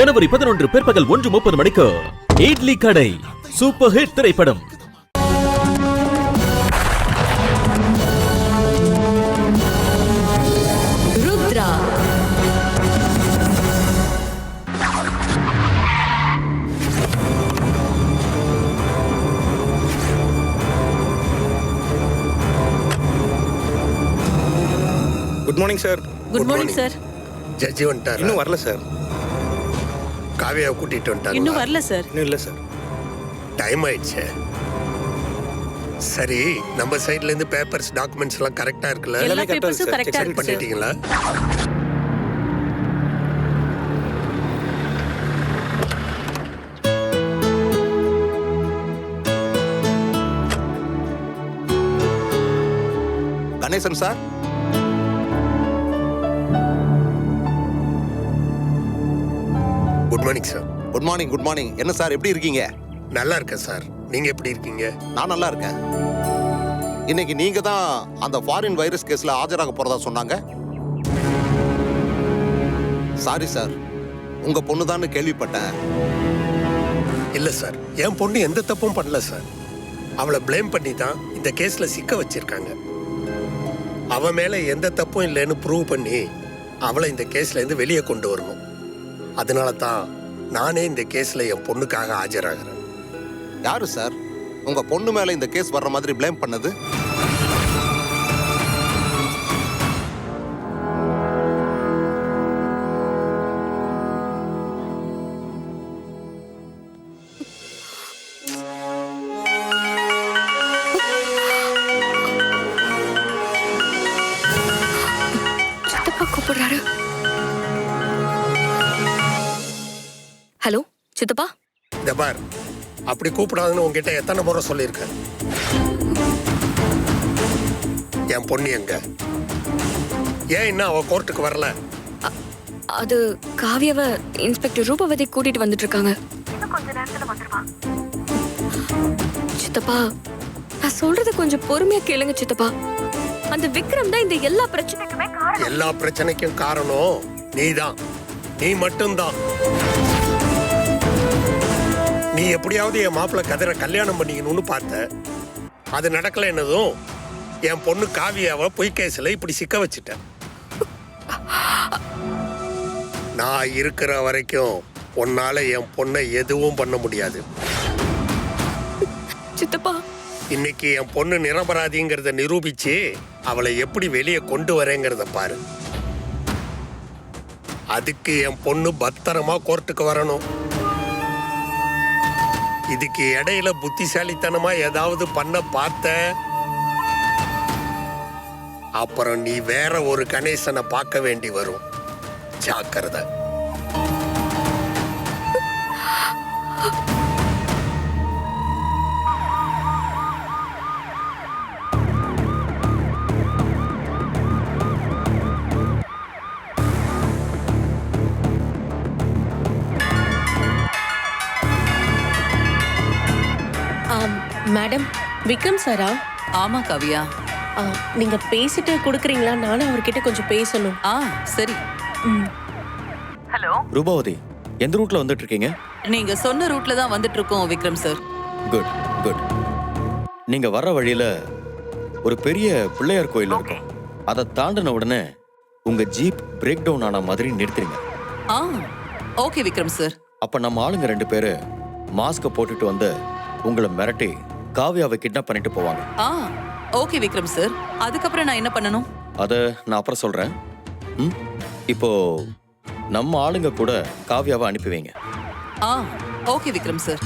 ஜனவரி பதினொன்று பிற்பகல் ஒன்று முப்பது மணிக்கு இட்லி கடை சூப்பர் ஹிட் திரைப்படம். Rudra. Good morning sir good morning sir judge வந்துட்டாரு? இன்னும் வரல சார் காவியாவை கூட்டிட்டு வந்துட்டாங்க. இன்னும் வரல சார். இன்னும் இல்லை சார். டைம் ஆயிடுச்சு. சரி நம்ம சைடுல இருந்து பேப்பர்ஸ் டாக்குமெண்ட்ஸ் எல்லாம் கரெக்டா இருக்குல்ல? எல்லா பேப்பர்ஸும் கரெக்டா. செக் இருக்கு சார். பண்ணிட்டீங்களா? Ganesan sir? Good morning sir good morning good morning என்ன சார் எப்படி இருக்கீங்க? நல்லா இருக்கேன் சார். நீங்க எப்படி இருக்கீங்க? நான் நல்லா இருக்கேன். இன்னைக்கு நீங்க தான் அந்த ஃபாரின் வைரஸ் கேஸ்ல ஆஜராக போறதா சொன்னாங்க? சாரி சார் உங்க பொண்ணு கேள்விப்பட்டேன். இல்ல சார். என் பொண்ணு எந்த தப்பும் பண்ணல சார். அவளை ப்ளேம் பண்ணி தான் இந்த கேஸ்ல சிக்க வச்சிருக்காங்க. அவ மேல எந்த தப்பும் இல்லைன்னு ப்ரூவ் பண்ணி அவளை இந்த கேஸ்ல இருந்து வெளியே கொண்டு வரணும். அதனால தான் நானே இந்த கேஸில் என் பொண்ணுக்காக ஆஜராகிறேன். யாரு சார்? உங்க பொண்ணு மேல இந்த கேஸ் வர்ற மாதிரி ப்ளேம் பண்ணது? அப்படி கூப்பிடாதுன்னு உங்ககிட்ட எத்தனை முறை சொல்லியிருக்கேன்? என் பொண்ணு எங்க? ஏன் இன்னும் அவ கோர்ட்டுக்கு வரல? அது காவியாவை இன்ஸ்பெக்டர் ரூபவதி கூட்டிட்டு வந்துட்டு இருக்காங்க சித்தப்பா நான் சொல்றத கொஞ்சம் பொறுமையா கேளுங்க சித்தப்பா. அந்த விக்ரம் தான் இந்த எல்லா பிரச்சனைக்குமே காரணம். எல்லா பிரச்சனைக்கும் காரணம் நீதான். நீ மட்டும்தான். நீ எப்படியாவது என் மாப்பிள்ளை கதிரை கல்யாணம் பண்ணிக்கணும்னு பார்த்த. அது நடக்கல என்னதும் என் பொண்ணு காவியாவை பொய் கேஸ்ல இப்படி சிக்க வச்சுட்டேன் நான் இருக்கிற வரைக்கும் உன்னால என் பொண்ணை எதுவும் பண்ண முடியாது. சித்தப்பா. இன்னைக்கு என் பொண்ணு நிரபராதிங்கிறத நிரூபிச்சு அவளை எப்படி வெளியே கொண்டு வரேங்கிறத பாரு. அதுக்கு என் பொண்ணு பத்திரமா கோர்ட்டுக்கு வரணும். இதுக்கு இடையில புத்திசாலித்தனமா ஏதாவது பண்ண பார்த்த? அப்புறம் நீ வேற ஒரு கணேசனை பார்க்க வேண்டி வரும். ஜாக்கிரதை. மேடம் விக்ரம் சாரா ஆமா காவியா. ஆ, நீங்க பேசிட்டு கொடுக்குறீங்களா? நானும் அவர்கிட்ட கொஞ்சம் பேசணும். ஆ சரி. ரூபாவதி எந்த ரூட்ல வந்துட்டு இருக்கீங்க நீங்க சொன்ன ரூட்ல தான் வந்துட்டு இருக்கோம் விக்ரம் சார் குட் குட் நீங்க வர்ற வழியில ஒரு பெரிய பிள்ளையார் கோயில் இருக்கும். அதை தாண்டின உடனே உங்க ஜீப் பிரேக் டவுன் ஆன மாதிரி நிறுத்துறீங்க. ஆ ஓகே விக்ரம் சார் அப்ப நம்ம ஆளுங்க ரெண்டு பேரு மாஸ்க போட்டுட்டு வந்து உங்களை மிரட்டி காவியாவை கிட்னாப் பண்ணிட்டு போவாங்க. ஆ ஓகே விக்ரம் சார். அதுக்கப்புறம் நான் என்ன பண்ணணும்? அத நான் அப்புறம் சொல்றேன். ம்? இப்போ நம்ம ஆளுங்க கூட காவியாவை அனுப்பி வைங்க. ஆ ஓகே விக்ரம் சார்.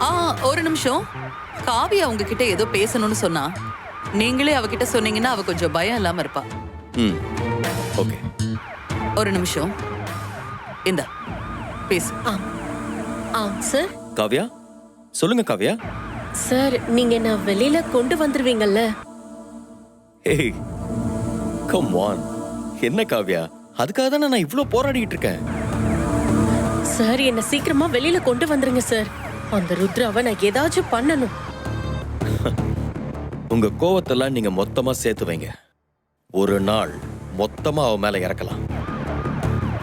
ஆ ஒரு நிமிஷம். காவியா உங்ககிட்ட ஏதோ பேசணும்னு சொன்னா நீங்களே அவகிட்ட சொன்னீங்கன்னா அவ கொஞ்சம் பயம் இல்லாம இருப்பா. ம் ஓகே. ஒரு நிமிஷம். இந்த பேசு. ஆ சார். காவ்யா? சொல்லுங்க காவ்யா. சார் நீங்க என்ன வெளியில கொண்டு வந்துருவீங்கல்ல? ஏய் கம் ஆன் என்ன காவ்யா? அதுக்காக தானே நான் இவ்ளோ போராடிட்டு இருக்கேன். சார் என்ன சீக்கிரமா வெளியில கொண்டு வந்துருங்க சார். அந்த ருத்ராவை நான் ஏதாச்சும் பண்ணணும். உங்க கோவத்தெல்லாம் நீங்க மொத்தமா சேர்த்து வைங்க. ஒரு நாள் மொத்தமா அவ மேல இறக்கலாம்.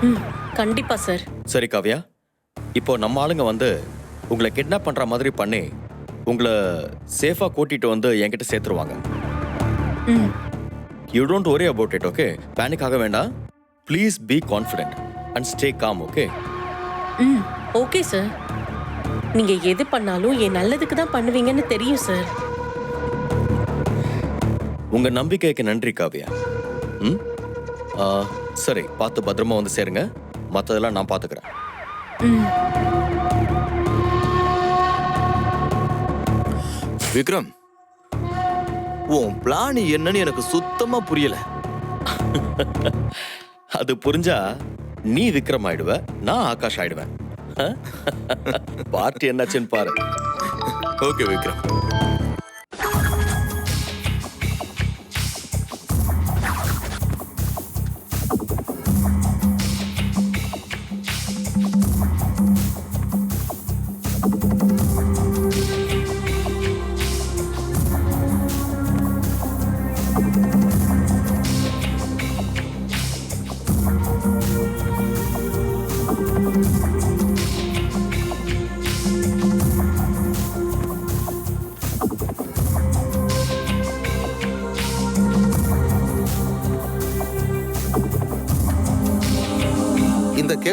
ம், கண்டிப்பா சார். சரி காவ்யா. இப்போ நம்ம ஆளுங்க வந்து உங்களை கிட்னாப் பண்ற மாதிரி பண்ணி உங்களை சேஃபா கூட்டிட்டு வந்து என்கிட்ட சேர்த்துருவாங்க. You don't worry about it okay panic ஆக வேண்டாம். Please be confident and stay calm okay hmm okay sir நீங்க எது பண்ணாலும் என் நல்லதுக்கு தான் பண்ணுவீங்கன்னு தெரியும் சார் உங்க நம்பிக்கைக்கு நன்றி காவ்யா. ம்? சரி பார்த்து பத்திரமா வந்து சேருங்க. மற்றதெல்லாம் நான் பார்த்துக்கிறேன். ம். விக்ரம் உன் பிளான் என்னன்னு எனக்கு சுத்தமா புரியல. அது புரிஞ்சா நீ விக்ரம் ஆயிடுவ நான் ஆகாஷ் ஆயிடுவேன். பார்ட்டி என்னாச்சுன்னு பாரு. ஓகே விக்ரம்.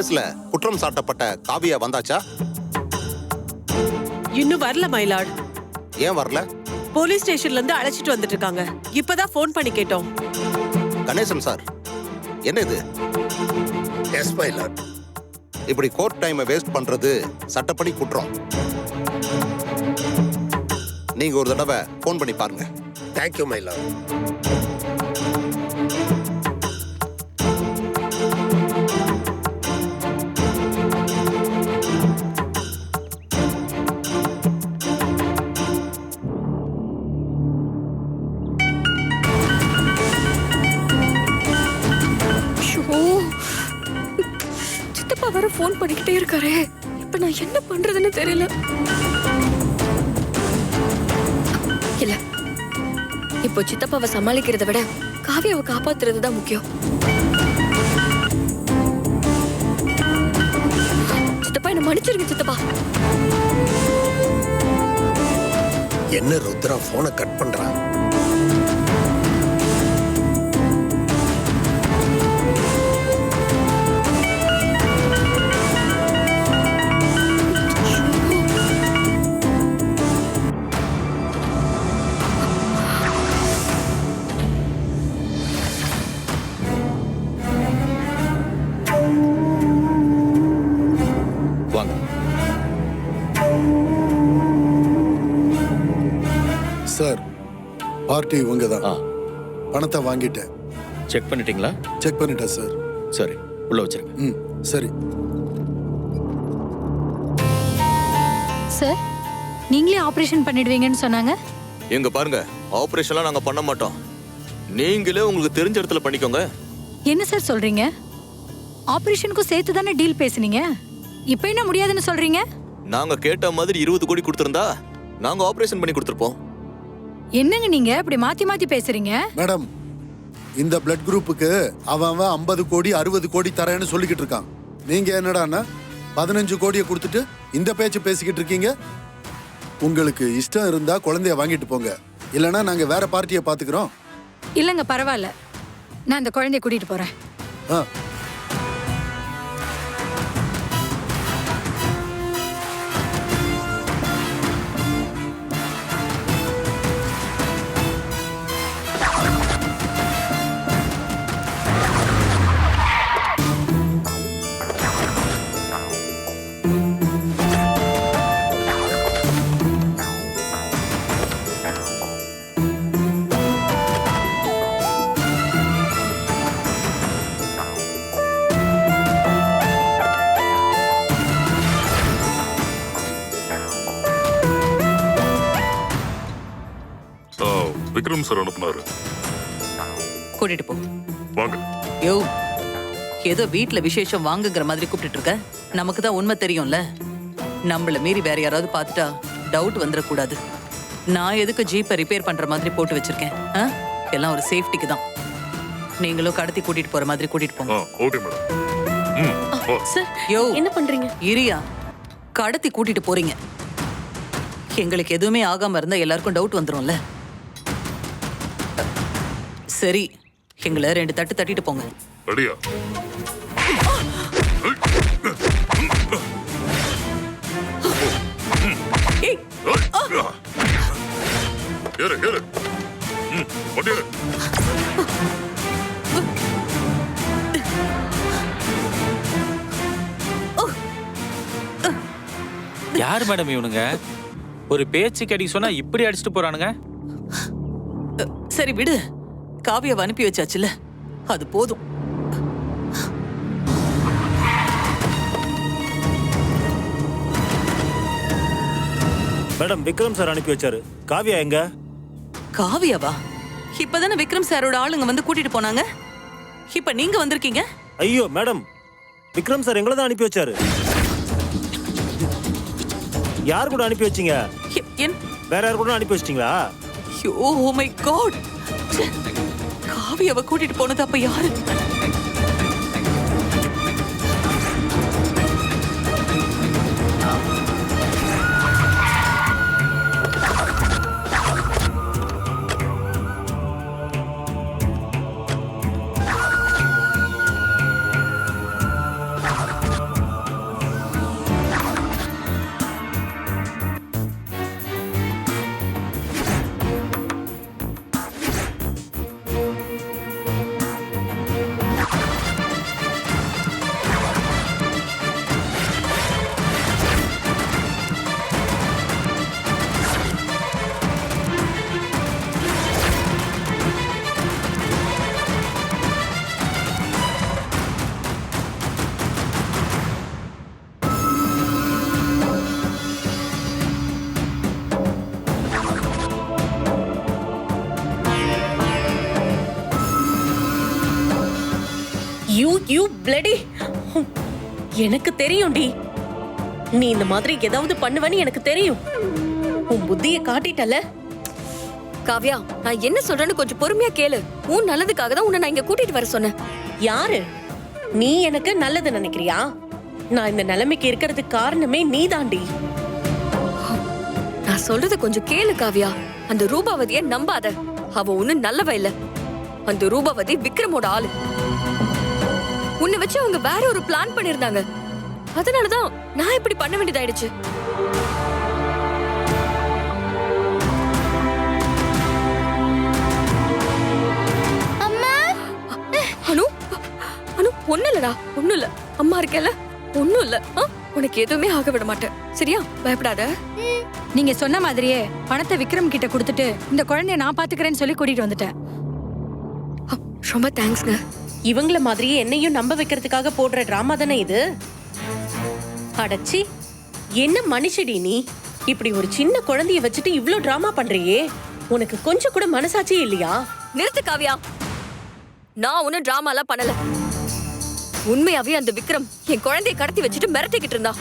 கேஸ்ல குற்றம் சாட்டப்பட்ட காவியா வந்தாச்சா? இன்னும் வரல மயிலாட் ஏன் வரல? போலீஸ் ஸ்டேஷன்ல இருந்து அழைச்சிட்டு வந்துட்டு இருக்காங்க. இப்பதான் ஃபோன் பண்ணி கேட்டோம். கணேசன் சார் என்ன இது? எஸ் மைலாட் இப்படி கோர்ட் டைமை வேஸ்ட் பண்றது சட்டப்படி குற்றம். நீங்க ஒரு தடவை ஃபோன் பண்ணி பாருங்க. தேங்க்யூ மைலாட் போயிருக்காரே இருக்காரே இப்ப நான் என்ன பண்றதுன்னு தெரியல. இல்ல. இப்போ சித்தப்பாவை சமாளிக்கிறத விட காவியாவை காப்பாத்துறது தான் முக்கியம். சித்தப்பா என்ன மன்னிச்சிருங்க சித்தப்பா. என்ன ருத்ரா போனை கட் பண்றான் பார்ட்டி இவங்க தான் ஆ. பணத்தை வாங்கிட்டேன். செக் பண்ணிட்டீங்களா? செக் பண்ணிட்டேன் சார் சரி உள்ள வச்சிருங்க. ம் சரி. சார் நீங்களே ஆபரேஷன் பண்ணிடுவீங்கன்னு சொன்னாங்க? எங்க பாருங்க ஆபரேஷன்லாம் நாங்க பண்ண மாட்டோம். நீங்களே உங்களுக்கு தெரிஞ்ச இடத்துல பண்ணிக்கோங்க. என்ன சார் சொல்றீங்க? ஆபரேஷனுக்கும் சேர்த்து தானே டீல் பேசுனீங்க? இப்போ என்ன முடியாதுன்னு சொல்றீங்க? நாங்க கேட்ட மாதிரி இருபது கோடி கொடுத்திருந்தா நாங்க ஆபரேஷன் பண்ணி கொடுத்துருப்போம். என்னங்க நீங்க? இப்படி மாத்தி மாத்தி பேசுறீங்க? மேடம் இந்த பிளட் குரூப்புக்கு அவன் அவன் ஐம்பது கோடி அறுபது கோடி தரேன்னு சொல்லிக்கிட்டு இருக்கான். நீங்க என்னடான்னா பதினஞ்சு கோடியை கொடுத்துட்டு இந்த பேச்சு பேசிக்கிட்டு இருக்கீங்க? உங்களுக்கு இஷ்டம் இருந்தா குழந்தைய வாங்கிட்டு போங்க. இல்லைன்னா நாங்க வேற பார்ட்டியை பாத்துக்கிறோம் இல்லங்க பரவாயில்ல. நான் இந்த குழந்தைய கூட்டிட்டு போறேன். ஆ, சார் அனுப்புனாரு. கூட்டிட்டு போ. வாங்க. யோ ஏதோ வீட்ல விசேஷம் வாங்குங்கிற மாதிரி கூப்பிட்டு இருக்க. நமக்கு தான் உண்மை தெரியும்ல. நம்மள மீறி வேற யாராவது பார்த்துட்டா டவுட் வந்துடக்கூடாது நான் எதுக்கு ஜீப்பை ரிப்பேர் பண்ற மாதிரி போட்டு வச்சிருக்கேன்? ஆ? எல்லாம் ஒரு சேஃப்டிக்கு தான். நீங்களும் கடத்தி கூட்டிட்டு போற மாதிரி கூட்டிட்டு போங்க. ஆ ஓகே மேடம். ம் சார் யோ என்ன பண்றீங்க? இரியா கடத்தி கூட்டிட்டு போறீங்க. எங்களுக்கு எதுவுமே ஆகாம இருந்தா எல்லாருக்கும் டவுட் வந்துரும்ல. சரி. எங்களை ரெண்டு தட்டு தட்டிட்டு போங்க. ரெடியா ஏறு ஏறு. ம் யார் மேடம் இவனுங்க? ஒரு பேச்சுக்கு அடிக்க சொன்னா இப்படி அடிச்சுட்டு போறானுங்க? சரி விடு. காவியாவை அனுப்பி வச்சாச்சுல? அது போதும். மேடம் விக்ரம் சார் அனுப்பி வச்சாரு. காவியா எங்க? காவியாவா? இப்பதானே விக்ரம் சாரோட ஆளுங்க வந்து கூட்டிட்டு போனாங்க? இப்ப நீங்க வந்திருக்கீங்க? ஐயோ மேடம். விக்ரம் சார் எங்களை தான் அனுப்பி வச்சாரு. யார் கூட அனுப்பி வச்சீங்க? என் வேற யார் கூட அனுப்பி வச்சிட்டீங்களா? ஓ மை காட் காவியாவை கூட்டிட்டு போனது அப்ப யாரு? யூ பிளடி எனக்கு தெரியும்டி நீ இந்த மாதிரி ஏதாவது பண்ணுவேன்னு எனக்கு தெரியும். உன் புத்திய காட்டிட்டல காவ்யா நான் என்ன சொல்றேன்னு கொஞ்சம் பொறுமையா கேளு. உன் நல்லதுக்காக தான் உன்னை நான் இங்க கூட்டிட்டு வர சொன்னேன். யாரு? நீ எனக்கு நல்லது நினைக்கிறியா? நான் இந்த நிலைமைக்கு இருக்கிறதுக்கு காரணமே நீதாண்டி நான் சொல்றது கொஞ்சம் கேளு காவ்யா. அந்த ரூபாவதிய நம்பாத. அவ ஒண்ணு நல்லவ இல்ல. அந்த ரூபாவதி விக்ரமோட ஆளு. உன்னை வச்சு அவங்க வேற ஒரு பிளான் பண்ணிருந்தாங்க அதனாலதான் நான் இப்படி பண்ண வேண்டியதாயிடுச்சு. அனு அனு ஒண்ணு இல்லடா ஒண்ணும் இல்ல. அம்மா இருக்கேல்ல ஒண்ணும் இல்ல? உனக்கு எதுவுமே ஆக விட மாட்டேன். சரியா? பயப்படாத. நீங்க சொன்ன மாதிரியே பணத்தை விக்ரம் கிட்ட கொடுத்துட்டு இந்த குழந்தைய நான் பாத்துக்கிறேன்னு சொல்லி கூட்டிட்டு வந்துட்டேன். ரொம்ப தேங்க்ஸ்ங்க இவங்கள மாதிரியே என்னையும் நம்ப வைக்கிறதுக்காக போடுற டிராமா தானே இது? அடச்சி என்ன மனுஷடி நீ? இப்படி ஒரு சின்ன குழந்தைய வச்சுட்டு இவ்ளோ டிராமா பண்றியே? உனக்கு கொஞ்சம் கூட மனசாட்சி இல்லையா? நிறுத்து காவியா. நான் ஒன்னும் டிராமா எல்லாம் பண்ணல. உண்மையாவே அந்த விக்ரம் என் குழந்தைய கடத்தி வச்சுட்டு மிரட்டிக்கிட்டு இருந்தா.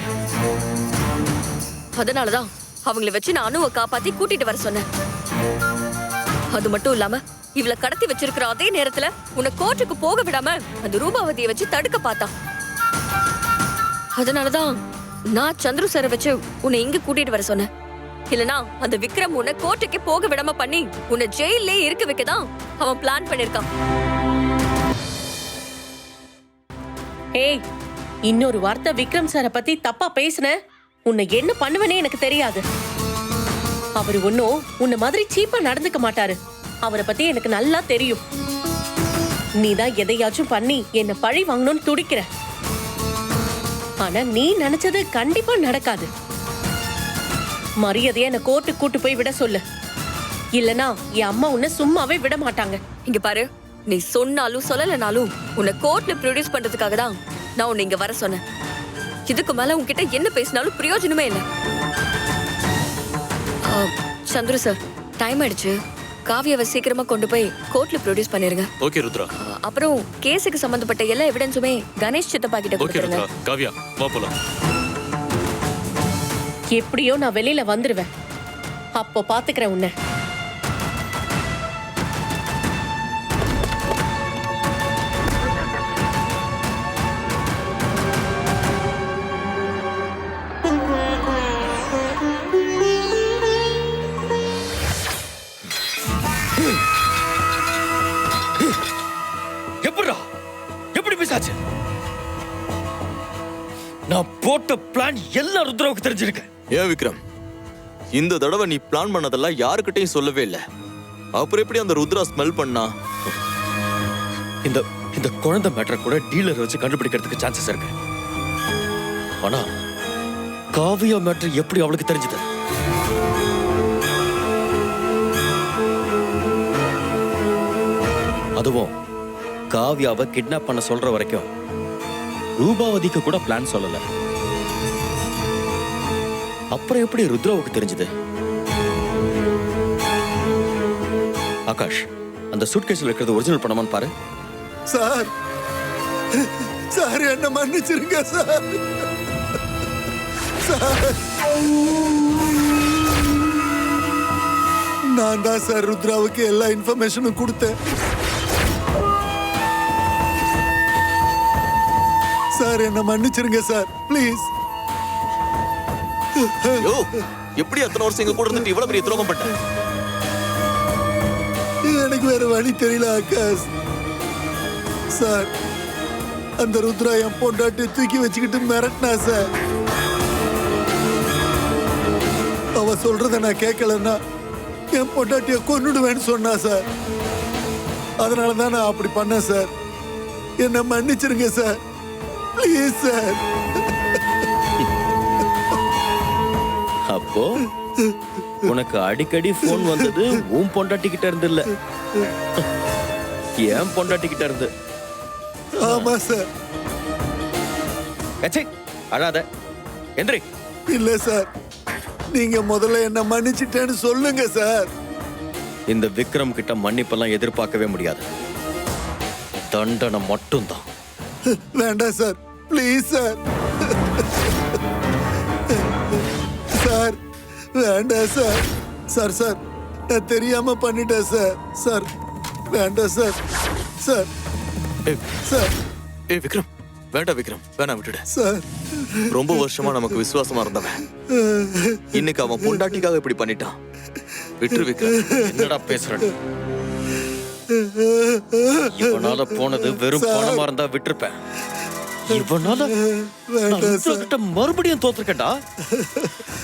அதனாலதான் அவங்கள வச்சு நான் அணுவை காப்பாத்தி கூட்டிட்டு வர சொன்னேன். அது மட்டும் இல்லாம இவள கடத்தி வச்சிருக்கிற அதே நேரத்துல உன்னை கோர்ட்டுக்கு போக விடாம அந்த ரூபாவதியை வச்சு தடுக்க பார்த்தான் அதனாலதான் நான் சந்துரு சாரை வச்சு உன்னை இங்க கூட்டிட்டு வர சொன்னேன். இல்லனா அந்த விக்ரம் உன்னை கோர்ட்டுக்கு போக விடாம பண்ணி உன்னை ஜெயிலே இருக்க வைக்கதான் அவன் பிளான் பண்ணிருக்கான். ஏய் இன்னொரு வார்த்தை விக்ரம் சாரை பத்தி தப்பா பேசுன? உன்னை என்ன பண்ணுவனே எனக்கு தெரியாது. அவர் ஒன்னும் உன்னை மாதிரி சீப்பா நடந்துக்க மாட்டாரு. அவரை பத்தி எனக்கு நல்லா தெரியும். நீதான் எதையாச்சும் பண்ணி என்ன பழி வாங்கணும்னு துடிக்கிற. ஆனா நீ நினைச்சது கண்டிப்பா நடக்காது. மரியாதையா என்ன கோர்ட்டுக்கு கூட்டு போய் விட சொல்லு. இல்லனா என் அம்மா உன்னை சும்மாவே விட மாட்டாங்க. இங்க பாரு நீ சொன்னாலும் சொல்லலைனாலும் உன்னை கோர்ட்ல ப்ரொடியூஸ் பண்றதுக்காக தான் நான் உன்னை இங்க வர சொன்னேன். இதுக்கு மேல உன்கிட்ட என்ன பேசினாலும் பிரயோஜனமே இல்லை. சந்துரு சார் டைம் ஆயிடுச்சு. காவியாவை சீக்கிரமா கொண்டு போய் கோர்ட்ல ப்ரொடியூஸ் பண்ணிருங்க. ஓகே ருத்ரா. அப்புறம் கேஸுக்கு சம்பந்தப்பட்ட எல்லா எவிடன்ஸுமே கணேஷ் சித்தப்பா கிட்ட ஓகே கொடுத்துருங்க. ருத்ரா காவ்யா வா போலாம். எப்படியோ நான் வெளியில வந்துருவேன். அப்போ பாத்துக்கிறேன் உன்னை. எல்லாம் ருத்ராவுக்கு தெரிஞ்சிருக்கு. ஏன் விக்ரம் இந்த தடவை நீ பிளான் பண்ணதெல்லாம் யாருக்கிட்டையும் சொல்லவே இல்லை. அப்புறம் எப்படி அந்த ருத்ரா ஸ்மெல் பண்ணா? இந்த இந்த குழந்தை மேட்டர் கூட டீலர் வச்சு கண்டுபிடிக்கிறதுக்கு சான்சஸ் இருக்கு. ஆனா காவியா மேட்டர் எப்படி அவளுக்கு தெரிஞ்சது? அதுவும் காவியாவை கிட்னாப் பண்ண சொல்ற வரைக்கும் ரூபாவதிக்கு கூட பிளான் சொல்லல. அப்புறம் எப்படி ருத்ராவுக்கு தெரிஞ்சது? ஆகாஷ் அந்த சூட்கேஸ்ல இருக்கிறது ஒரிஜினல் பணமான்னு பாரு. சார் சார் என்ன மன்னிச்சிருங்க சார். சார். நான் தான் சார் ருத்ராவுக்கு எல்லா இன்ஃபர்மேஷனும் கொடுத்தேன். சார் என்ன மன்னிச்சிருங்க சார். ப்ளீஸ் யோ எப்படி அத்தனை வருஷம் எங்க கூட இருந்துட்டு இவ்வளவு பெரிய துரோகம் பண்ண எனக்கு வேற வழி தெரியல ஆகாஷ். சார் அந்த ருத்ரா என் பொண்டாட்டி தூக்கி வச்சுக்கிட்டு மிரட்டினா சார். அவ சொல்றத நான் கேட்கலன்னா என் பொண்டாட்டிய கொன்னுடுவேன்னு சொன்னா சார். அதனால தான் நான் அப்படி பண்ணேன் சார். என்ன மன்னிச்சிருங்க சார். Please sir. அப்போ உனக்கு அடிக்கடி ஃபோன் வந்தது உன் பொண்டாட்டி கிட்ட இருந்து இல்ல. ஏன் பொண்டாட்டி கிட்ட இருந்து. ஆமா சார் ஏச்சே, அழாத. எந்திரி. இல்ல சார் நீங்க முதல்ல என்ன மன்னிச்சிட்டேன்னு சொல்லுங்க சார் இந்த விக்ரம் கிட்ட மன்னிப்பெல்லாம் எதிர்பார்க்கவே முடியாது. தண்டனை மட்டும்தான். வேண்டாம் சார் ப்ளீஸ் சார் வேண்டாம் சார். Sir sir. நான் தெரியாம பண்ணிட்டேன் சார். சார் வேண்டாம் சார். சார். சார். ஏய் விக்ரம். வேண்டாம் விக்ரம். வேணாம் விட்டுடு. சார். ரொம்ப வருஷமா நமக்கு விசுவாசமா இருந்தவன். இன்னைக்கு அவன் பொண்டாட்டிக்காக இப்படி பண்ணிட்டான். விட்டுரு விக்ரம். என்னடா பேசுற நீ? இவனால போனது வெறும் பணமா இருந்தா விட்டிருப்பேன். இவனால மறுபடியும் தோத்துருக்கேன்டா.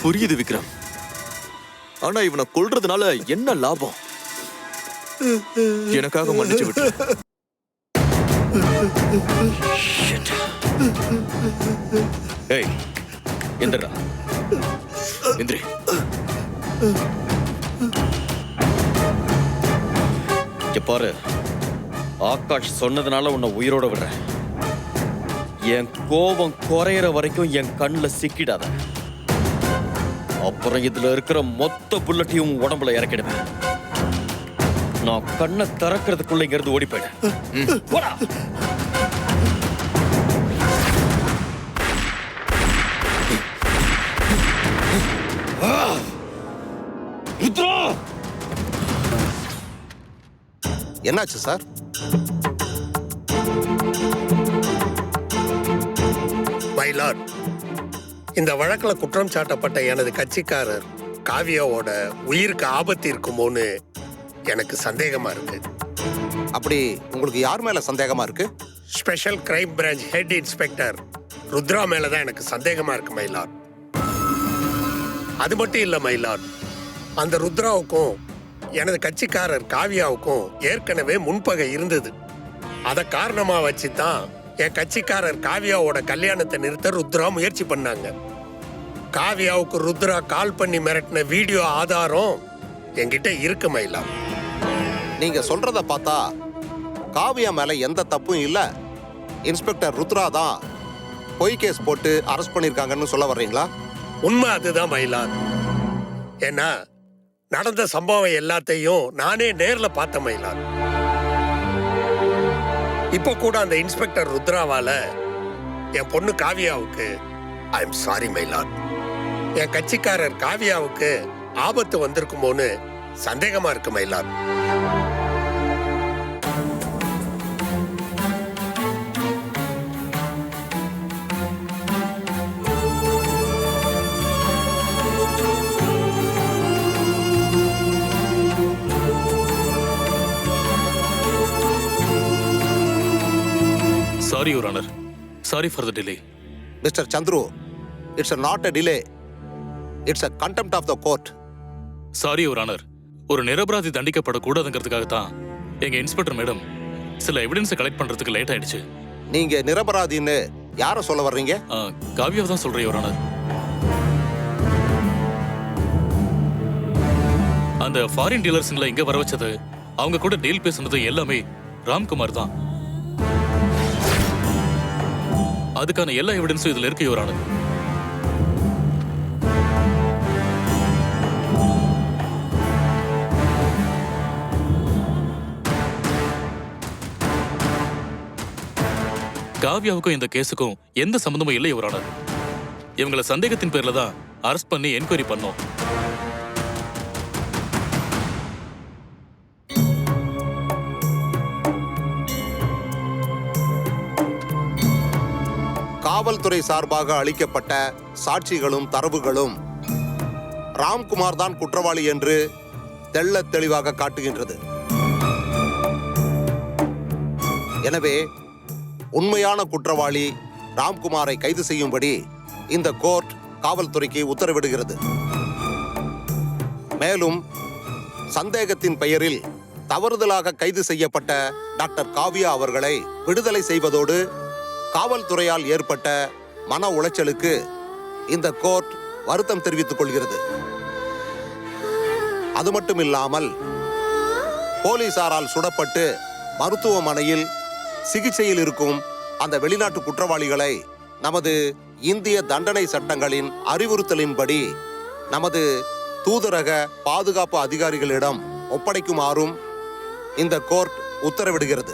புரியுது விக்ரம். ஆனா இவனை கொல்றதுனால என்ன லாபம்? எனக்காக மன்னிச்சு விட்டு ஏய் எந்திரா. எந்திரி பாரு ஆகாஷ் சொன்னதுனால உன்னை உயிரோட விடுறேன். என் கோபம் குறையிற வரைக்கும் என் கண்ணுல சிக்கிடாத. அப்புறம் இதுல இருக்கிற மொத்த புல்லட்டையும் உடம்புல இறக்கிடுவேன் நான் கண்ணை திறக்கிறதுக்குள்ள இங்க இருந்து ஓடி போயிடு ம், போடா. ஆ! ருத்ரா! என்னாச்சு சார்? மைலாட் இந்த வழக்கில் குற்றம் சாட்டப்பட்ட எனது கட்சிக்காரர் காவியாவோட உயிருக்கு ஆபத்து இருக்குமோன்னு எனக்கு சந்தேகமா இருக்கு. அப்படி உங்களுக்கு யார் மேல சந்தேகமா இருக்கு? Special crime branch head inspector Rudra மேல தான் எனக்கு சந்தேகமா இருக்கு மயிலாட் அது மட்டும் இல்ல மயிலாட் அந்த ருத்ராவுக்கும் எனது கட்சிக்காரர் காவியாவுக்கும் ஏற்கனவே முன்பகை இருந்தது. அத காரணமா வச்சு தான் என் கட்சிக்காரர் காவியாவோட கல்யாணத்தை நிறுத்த ருத்ரா முயற்சி பண்ணாங்க. காவியாவுக்கு ருத்ரா கால் பண்ணி மிரட்டின வீடியோ ஆதாரம் என்கிட்ட இருக்கு மயிலாட் நீங்க சொல்றத பார்த்தா காவியா மேல எந்த தப்பும் இல்ல. இன்ஸ்பெக்டர் ருத்ரா தான் பொய் கேஸ் போட்டு அரெஸ்ட் பண்ணிருக்காங்கன்னு சொல்ல வர்றீங்களா? உண்மை அதுதான் மயிலான் ஏன்னா நடந்த சம்பவம் எல்லாத்தையும் நானே நேர்ல பார்த்த மயிலான் இப்போ கூட அந்த இன்ஸ்பெக்டர் ருத்ராவால என் பொண்ணு காவியாவுக்கு ஐ எம் சாரி மயிலான் என் கட்சிக்காரர் காவியாவுக்கு ஆபத்து வந்திருக்குமோன்னு சந்தேகமா இருக்கு Mayilan sorry your honour sorry for the delay mister Chandru it's not a delay it's a contempt of the court sorry your honour ஒரு நிரபராதி தண்டிக்கப்படக்கூடாதுங்கிறதுக்காக தான் எங்க இன்ஸ்பெக்டர் மேடம் சில எவிடன்ஸை கலெக்ட் பண்றதுக்கு லேட் ஆயிடுச்சு. நீங்க நிரபராதின்னு யார சொல்ல வர்றீங்க? காவியாவை தான் சொல்றேன் யுவர் ஆனர் அந்த ஃபாரின் டீலர்ஸ்ங்களை இங்க வர வச்சது அவங்க கூட டீல் பேசுனது எல்லாமே ராம்குமார் தான். அதுக்கான எல்லா எவிடன்ஸும் இதுல இருக்கு யுவர் ஆனர் காவ்யாவுக்கும் இந்த கேஸுக்கும் எந்த சம்மந்தமும் இல்லை யுவர் இவங்களை சந்தேகத்தின் பேர்ல தான் அரெஸ்ட் பண்ணி என்கொயரி பண்ணோம். காவல்துறை சார்பாக அளிக்கப்பட்ட சாட்சிகளும் தரவுகளும் ராம்குமார் தான் குற்றவாளி என்று தெள்ள தெளிவாக காட்டுகின்றது. எனவே உண்மையான குற்றவாளி ராம்குமாரை கைது செய்யும்படி இந்த கோர்ட் காவல்துறைக்கு உத்தரவிடுகிறது. மேலும் சந்தேகத்தின் பெயரில் தவறுதலாக கைது செய்யப்பட்ட டாக்டர் காவியா அவர்களை விடுதலை செய்வதோடு காவல்துறையால் ஏற்பட்ட மன உளைச்சலுக்கு இந்த கோர்ட் வருத்தம் தெரிவித்துக் கொள்கிறது. அது மட்டும் இல்லாமல் போலீசாரால் சுடப்பட்டு மருத்துவமனையில் சிகிச்சையில் இருக்கும் அந்த வெளிநாட்டு குற்றவாளிகளை நமது இந்திய தண்டனை சட்டங்களின் அறிவுறுத்தலின்படி நமது தூதரக பாதுகாப்பு அதிகாரிகளிடம் ஒப்படைக்குமாறும் இந்த கோர்ட் உத்தரவிடுகிறது.